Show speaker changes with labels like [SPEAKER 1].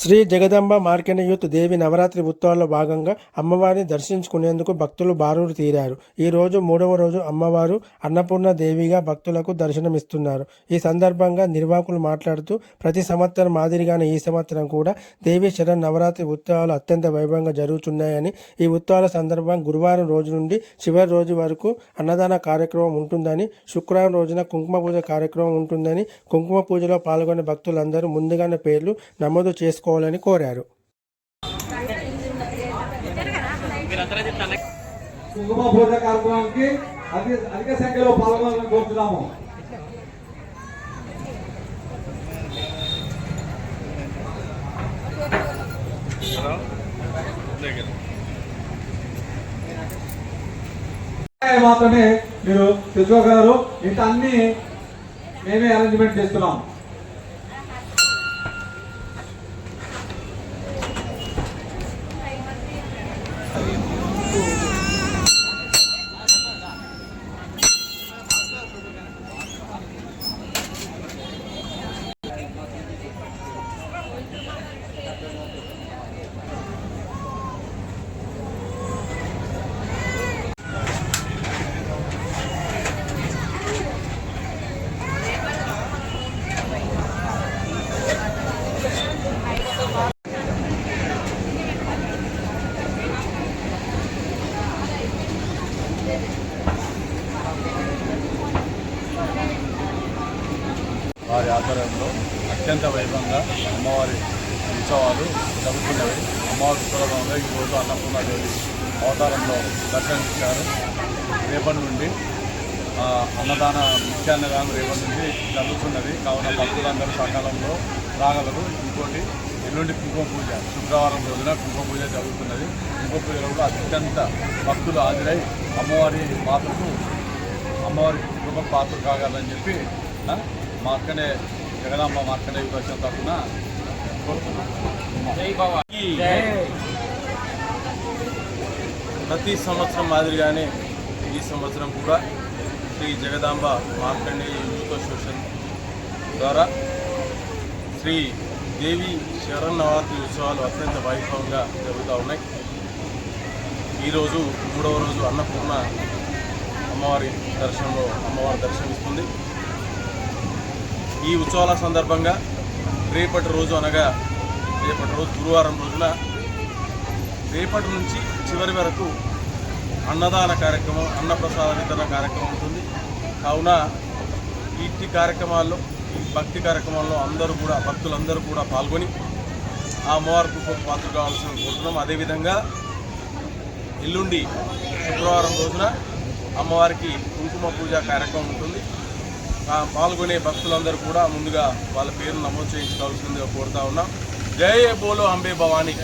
[SPEAKER 1] శ్రీ జగదంబ మార్కెణయూత్ దేవి నవరాత్రి ఉత్సవాల్లో భాగంగా అమ్మవారిని దర్శించుకునేందుకు భక్తులు బారులు తీరారు. ఈ రోజు మూడవ రోజు అమ్మవారు అన్నపూర్ణ దేవిగా భక్తులకు దర్శనమిస్తున్నారు. ఈ సందర్భంగా నిర్వాహకులు మాట్లాడుతూ ప్రతి సంవత్సరం మాదిరిగానే ఈ సంవత్సరం కూడా దేవి శరణ్ నవరాత్రి ఉత్సవాలు అత్యంత వైభవంగా జరుగుతున్నాయని ఈ ఉత్సవాల సందర్భంగా గురువారం రోజు నుండి చివరి రోజు వరకు అన్నదాన కార్యక్రమం ఉంటుందని శుక్రవారం రోజున కుంకుమ పూజ కార్యక్రమం ఉంటుందని కుంకుమ పూజలో పాల్గొనే భక్తులందరూ ముందుగానే పేర్లు నమోదు చేసుకో చేసుకోవాలని కోరారు.
[SPEAKER 2] కుంకుమ పూజ కార్యక్రమానికి అతి అధిక సంఖ్యలో పాల్గొనాలని కోరుతున్నాము. మాత్రమే మీరు తెచ్చుకోగలరు. ఇంత అన్ని మేమే అరేంజ్మెంట్ చేస్తున్నాం. Está.
[SPEAKER 3] వారి ఆధ్వర్యంలో అత్యంత వైభవంగా అమ్మవారి ఉత్సవాలు జరుగుతున్నవి. అమ్మవారి ఉత్సవంలో ఈరోజు అన్నపూర్ణాదేవి అవతారంలో దర్శనమిచ్చారు. రేపటి నుండి అన్నదాన ముఖ్యాన్నదానం రేపటి నుంచి జరుగుతున్నది కావున భక్తులందరూ సకాలంలో రాగలరు. ఇంకోటి ఎల్లుండి కుంభ పూజ శుక్రవారం రోజున కుంభ పూజ జరుగుతున్నది. కుంభ పూజలో కూడా అత్యంత భక్తులు హాజరై అమ్మవారి పాత్రకు అమ్మవారి కృప పాత్ర కాగలని చెప్పి మా అక్కనే జగదాంబ మా అక్కనే విభజన తరఫున
[SPEAKER 4] ప్రతి సంవత్సరం మాదిరిగానే ఈ సంవత్సరం కూడా శ్రీ జగదాంబ మార్కండేయ యూత్ అసోసియేషన్ ద్వారా శ్రీ దేవి శరన్నవరాత్రి ఉత్సవాలు అత్యంత వైభవంగా జరుగుతూ ఉన్నాయి. ఈరోజు మూడవ రోజు అన్నపూర్ణ అమ్మవారి దర్శనంలో అమ్మవారి దర్శనమిస్తుంది. ఈ ఉత్సవాల సందర్భంగా రేపటి రోజు అనగా రేపటి రోజు గురువారం రోజున రేపటి నుంచి చివరి వరకు అన్నదాన కార్యక్రమం అన్నప్రసాద వితరణ కార్యక్రమం ఉంటుంది. కావున ఇట్టి కార్యక్రమాల్లో ఈ భక్తి కార్యక్రమాల్లో అందరూ కూడా భక్తులందరూ కూడా పాల్గొని ఆ అమ్మవారికి గొప్ప పాత్ర కావాల్సిన కోరుతున్నాం. అదేవిధంగా ఎల్లుండి శుక్రవారం రోజున అమ్మవారికి కుంకుమ పూజ కార్యక్రమం ఉంటుంది. పాల్గొనే భక్తులందరూ కూడా ముందుగా వాళ్ళ పేరు నమోదు చేయించుకోవాల్సిందిగా కోరుతా ఉన్నాం. జై బోలో అంబే భవానీ.